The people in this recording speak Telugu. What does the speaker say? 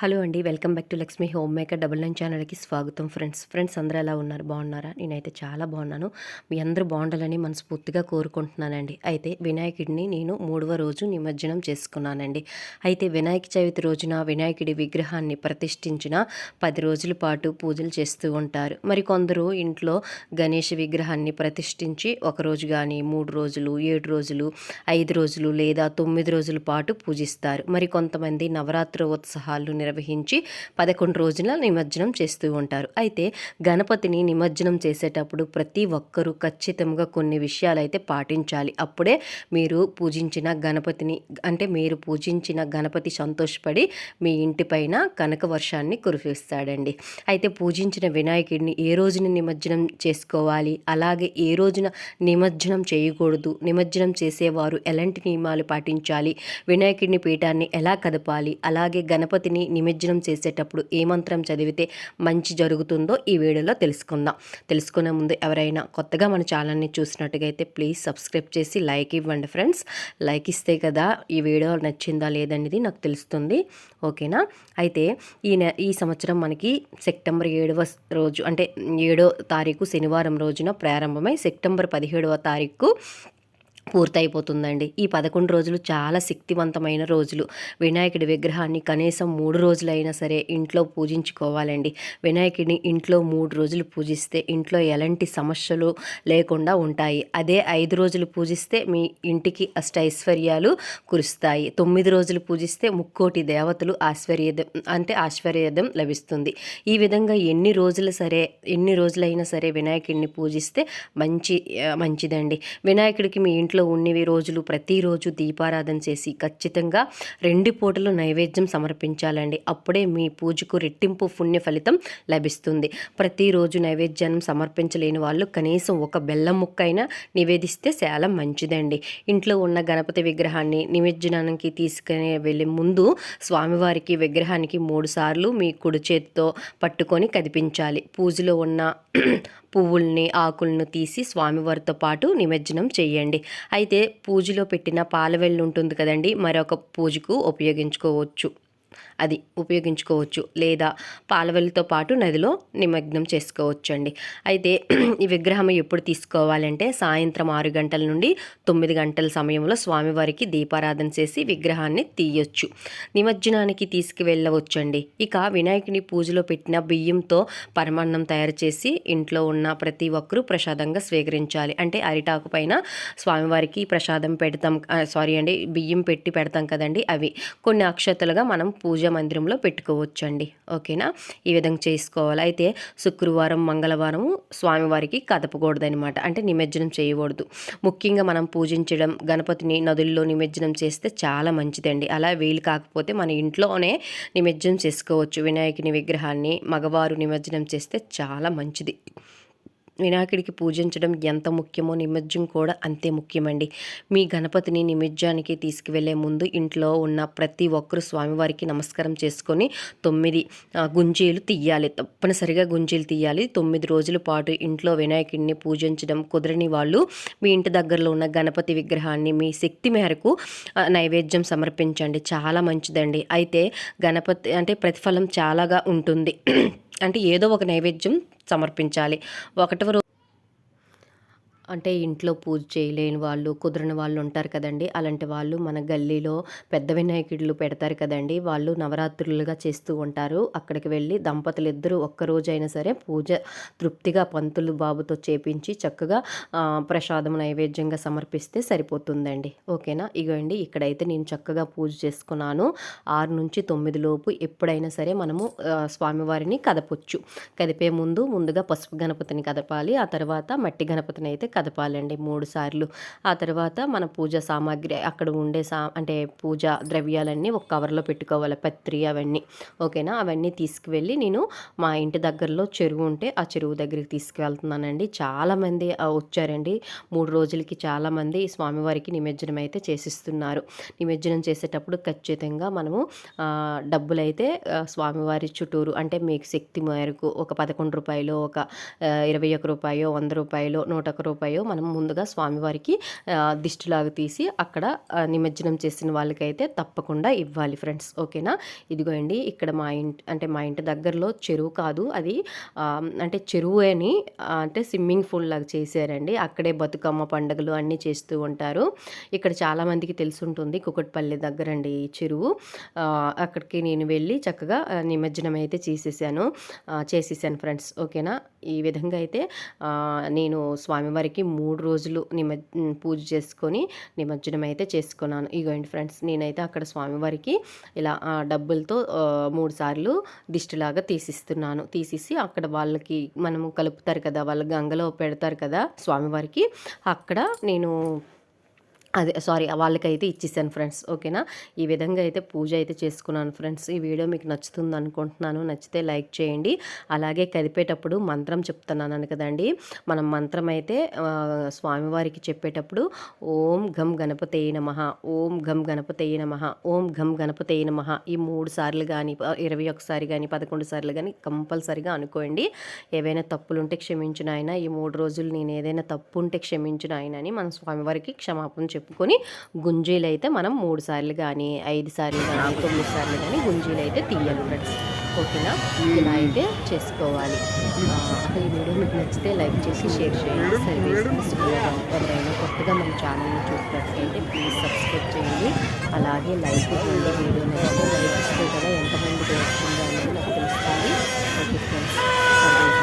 హలో అండి welcome back to Lakshmi home maker double nine ఛానల్కి స్వాగతం ఫ్రెండ్స్. ఫ్రెండ్స్ అందరూ ఎలా ఉన్నారు? బాగున్నారా? నేనైతే చాలా బాగున్నాను. మీ అందరూ బాగుండాలని మనస్ఫూర్తిగా కోరుకుంటున్నానండి. అయితే వినాయకుడిని నేను మూడవ రోజు నిమజ్జనం చేసుకున్నానండి. అయితే వినాయక చవితి రోజున వినాయకుడి విగ్రహాన్ని ప్రతిష్ఠించిన పది రోజుల పాటు పూజలు చేస్తూ ఉంటారు. మరి కొందరు ఇంట్లో గణేష్ విగ్రహాన్ని ప్రతిష్ఠించి ఒక రోజు కానీ మూడు రోజులు ఏడు రోజులు ఐదు రోజులు లేదా తొమ్మిది రోజుల పాటు పూజిస్తారు. మరి కొంతమంది నవరాత్రి ఉత్సవాలు నిర్వహించి పదకొండు రోజుల నిమజ్జనం చేస్తూ ఉంటారు. అయితే గణపతిని నిమజ్జనం చేసేటప్పుడు ప్రతి ఒక్కరూ ఖచ్చితంగా కొన్ని విషయాలు అయితే పాటించాలి. అప్పుడే మీరు పూజించిన గణపతిని అంటే మీరు పూజించిన గణపతి సంతోషపడి మీ ఇంటిపైన కనక వర్షాన్ని కురిపిస్తాడండి. అయితే పూజించిన వినాయకుడిని ఏ రోజున నిమజ్జనం చేసుకోవాలి? అలాగే ఏ రోజున నిమజ్జనం చేయకూడదు? నిమజ్జనం చేసేవారు ఎలాంటి నియమాలు పాటించాలి? వినాయకుడిని పీఠాన్ని ఎలా కదపాలి? అలాగే గణపతిని నిమజ్జనం చేసేటప్పుడు ఏ మంత్రం చదివితే మంచి జరుగుతుందో ఈ వీడియోలో తెలుసుకుందాం. తెలుసుకునే ముందు ఎవరైనా కొత్తగా మన ఛానల్ని చూసినట్టుగా అయితే ప్లీజ్ సబ్స్క్రైబ్ చేసి లైక్ ఇవ్వండి ఫ్రెండ్స్. లైక్ ఇస్తే కదా ఈ వీడియో నచ్చిందా లేదనేది నాకు తెలుస్తుంది. ఓకేనా? అయితే ఈ నె ఈ సంవత్సరం మనకి సెప్టెంబర్ ఏడవ రోజు అంటే ఏడో తారీఖు శనివారం రోజున ప్రారంభమై సెప్టెంబర్ పదిహేడవ తారీఖు పూర్తయిపోతుందండి. ఈ పదకొండు రోజులు చాలా శక్తివంతమైన రోజులు. వినాయకుడి విగ్రహాన్ని కనీసం మూడు రోజులైనా సరే ఇంట్లో పూజించుకోవాలండి. వినాయకుడిని ఇంట్లో మూడు రోజులు పూజిస్తే ఇంట్లో ఎలాంటి సమస్యలు లేకుండా ఉంటాయి. అదే ఐదు రోజులు పూజిస్తే మీ ఇంటికి అష్ట ఐశ్వర్యాలు కురుస్తాయి. తొమ్మిది రోజులు పూజిస్తే ముక్కోటి దేవతలు ఆశ్వర్యదం అంటే ఆశ్వర్యదం లభిస్తుంది. ఈ విధంగా ఎన్ని రోజులు సరే ఎన్ని రోజులైనా సరే వినాయకుడిని పూజిస్తే మంచి మంచిదండి. వినాయకుడికి మీ ఇంటి ఇంట్లో ఉన్నవి రోజులు ప్రతిరోజు దీపారాధన చేసి ఖచ్చితంగా రెండు పూటలు నైవేద్యం సమర్పించాలండి. అప్పుడే మీ పూజకు రెట్టింపు పుణ్య ఫలితం లభిస్తుంది. ప్రతిరోజు నైవేద్యాన్ని సమర్పించలేని వాళ్ళు కనీసం ఒక బెల్లం ముక్క అయినా నివేదిస్తే చాలా మంచిదండి. ఇంట్లో ఉన్న గణపతి విగ్రహాన్ని నిమజ్జనానికి తీసుకుని వెళ్ళే ముందు స్వామివారికి విగ్రహానికి మూడు సార్లు మీ కుడి చేతితో పట్టుకొని కదిపించాలి. పూజలో ఉన్న పువ్వుల్ని ఆకులను తీసి స్వామివారితో పాటు నిమజ్జనం చేయండి. అయితే పూజలో పెట్టిన పాలవెల్లు ఉంటుంది కదండి మరొక పూజకు ఉపయోగించుకోవచ్చు. అది ఉపయోగించుకోవచ్చు లేదా పాలవెల్లితో పాటు నదిలో నిమగ్నం చేసుకోవచ్చు అండి అయితే ఈ విగ్రహం ఎప్పుడు తీసుకోవాలంటే సాయంత్రం ఆరు గంటల నుండి తొమ్మిది గంటల సమయంలో స్వామివారికి దీపారాధన చేసి విగ్రహాన్ని తీయొచ్చు. నిమజ్జనానికి తీసుకువెళ్ళవచ్చండి. ఇక వినాయకుని పూజలో పెట్టిన బియ్యంతో పరమాన్నం తయారు చేసి ఇంట్లో ఉన్న ప్రతి ఒక్కరూ ప్రసాదంగా స్వీకరించాలి. అంటే అరిటాకు పైన స్వామివారికి ప్రసాదం పెడతాం సారీ అండి బియ్యం పెట్టి పెడతాం కదండి అవి. కొన్ని అక్షతలుగా మనం పూజ మందిరంలో పెట్టుకోవచ్చండి. ఓకేనా? ఈ విధంగా చేసుకోవాలి. అయితే శుక్రవారం మంగళవారం స్వామివారికి కదపకూడదనమాట అంటే నిమజ్జనం చేయకూడదు. ముఖ్యంగా మనం పూజించడం గణపతిని నదుల్లో నిమజ్జనం చేస్తే చాలా మంచిదండి. అలా వీలు కాకపోతే మన ఇంట్లోనే నిమజ్జనం చేసుకోవచ్చు. వినాయకుని విగ్రహాన్ని మగవారు నిమజ్జనం చేస్తే చాలా మంచిది. వినాయకుడికి పూజించడం ఎంత ముఖ్యమో నిమజ్జం కూడా అంతే ముఖ్యమండి. మీ గణపతిని నిమజ్జానికి తీసుకువెళ్ళే ముందు ఇంట్లో ఉన్న ప్రతి ఒక్కరు స్వామివారికి నమస్కారం చేసుకొని తొమ్మిది గుంజీలు తీయాలి. తప్పనిసరిగా గుంజీలు తీయాలి. తొమ్మిది రోజుల పాటు ఇంట్లో వినాయకుడిని పూజించడం కుదరని వాళ్ళు మీ ఇంటి దగ్గరలో ఉన్న గణపతి విగ్రహాన్ని మీ శక్తి మేరకు నైవేద్యం సమర్పించండి. చాలా మంచిదండి. అయితే గణపతి అంటే ప్రతిఫలం చాలాగా ఉంటుంది. అంటే ఏదో ఒక నైవేద్యం సమర్పించాలి. ఒకటవ అంటే ఇంట్లో పూజ చేయలేని వాళ్ళు కుదరని వాళ్ళు ఉంటారు కదండి. అలాంటి వాళ్ళు మన గల్లీలో పెద్ద వినాయకుడులు పెడతారు కదండి. వాళ్ళు నవరాత్రులుగా చేస్తూ ఉంటారు. అక్కడికి వెళ్ళి దంపతులు ఇద్దరు ఒక్కరోజైనా సరే పూజ తృప్తిగా పంతులు బాబుతో చేపించి చక్కగా ప్రసాదం నైవేద్యంగా సమర్పిస్తే సరిపోతుందండి. ఓకేనా? ఇగోండి ఇక్కడైతే నేను చక్కగా పూజ చేసుకున్నాను. ఆరు నుంచి తొమ్మిది లోపు ఎప్పుడైనా సరే మనము స్వామివారిని కదపొచ్చు. కదిపే ముందు ముందుగా పసుపు గణపతిని కదపాలి. ఆ తర్వాత మట్టి గణపతిని అయితే కదపాలండి మూడు సార్లు. ఆ తర్వాత మన పూజ సామాగ్రి అక్కడ ఉండే సా అంటే పూజ ద్రవ్యాలన్నీ ఒక కవర్లో పెట్టుకోవాలి పత్రి అవన్నీ. ఓకేనా? అవన్నీ తీసుకువెళ్ళి నేను మా ఇంటి దగ్గరలో చెరువు ఉంటే ఆ చెరువు దగ్గరికి తీసుకువెళ్తున్నానండి. చాలామంది వచ్చారండి. మూడు రోజులకి చాలామంది స్వామివారికి నిమజ్జనం అయితే చేసిస్తున్నారు. నిమజ్జనం చేసేటప్పుడు ఖచ్చితంగా మనము డబ్బులైతే స్వామివారి చుట్టూరు అంటే మీకు శక్తి మేరకు ఒక పదకొండు రూపాయలు ఒక ఇరవై ఒక రూపాయో వంద రూపాయలు నూట ఒక రూపాయలు ఉంటాయో మనం ముందుగా స్వామివారికి దిష్టిలాగా తీసి అక్కడ నిమజ్జనం చేసిన వాళ్ళకైతే తప్పకుండా ఇవ్వాలి ఫ్రెండ్స్. ఓకేనా? ఇదిగోండి ఇక్కడ మా ఇంటి అంటే మా ఇంటి దగ్గరలో చెరువు కాదు అది అంటే చెరువు అని అంటే స్విమ్మింగ్ పూల్ లాగా చేశారండి. అక్కడే బతుకమ్మ పండుగలు అన్నీ చేస్తూ ఉంటారు. ఇక్కడ చాలామందికి తెలుసుంటుంది కుకట్పల్లి దగ్గరండి ఈ చెరువు. అక్కడికి నేను వెళ్ళి చక్కగా నిమజ్జనం అయితే చేసేసాను చేసేసాను ఫ్రెండ్స్. ఓకేనా? ఈ విధంగా అయితే నేను స్వామివారికి మూడు రోజులు నిమ పూజ చేసుకొని నిమజ్జనం అయితే చేసుకున్నాను. ఇగోండి ఫ్రెండ్స్ నేనైతే అక్కడ స్వామివారికి ఇలా డబ్బులతో మూడు సార్లు దిష్టిలాగా తీసిస్తున్నాను. తీసేసి అక్కడ వాళ్ళకి మనము కలుపుతారు కదా వాళ్ళ గంగలో పెడతారు కదా స్వామివారికి అక్కడ నేను అదే సారీ వాళ్ళకైతే ఇచ్చేసాను ఫ్రెండ్స్ ఓకేనా? ఈ విధంగా అయితే పూజ అయితే చేసుకున్నాను ఫ్రెండ్స్. ఈ వీడియో మీకు నచ్చుతుంది అనుకుంటున్నాను. నచ్చితే లైక్ చేయండి. అలాగే కదిపేటప్పుడు మంత్రం చెప్తున్నాను కదండి. మనం మంత్రం అయితే స్వామివారికి చెప్పేటప్పుడు ఓం ఘం గణపతయ నమ ఓం ఘం గణపతయ నమ ఓం ఘం గణపతయ నమ ఈ మూడు సార్లు కానీ ఇరవై ఒకసారి కానీ పదకొండు సార్లు కానీ కంపల్సరిగా అనుకోండి. ఏవైనా తప్పులు ఉంటే క్షమించిన ఆయన ఈ మూడు రోజులు నేను ఏదైనా తప్పు ఉంటే క్షమించిన ఆయన అని మనం స్వామివారికి క్షమాపణ చెప్పుకొని గుంజీలు అయితే మనం మూడు సార్లు కానీ ఐదు సార్లు కానీ తొమ్మిది సార్లు కానీ గుంజీలు అయితే తీయాలి ఫ్రెండ్స్. ఓకేనా? ఇలా అయితే చేసుకోవాలి. ఆ, ఈ వీడియో మీకు నచ్చితే లైక్ చేసి షేర్ చేయండి. సర్వీస్ ఎవరైనా కొత్తగా మన ఛానల్ని చూసినట్లయితే ప్లీజ్ సబ్స్క్రైబ్ చేయండి. అలాగే లైక్ చేయండి. వీడియో నచ్చితే లైక్ ఇస్తే కదా ఎంతమందికి వచ్చిందో అనేది నాకు తెలుస్తుంది. Okay friends. సర్వీస్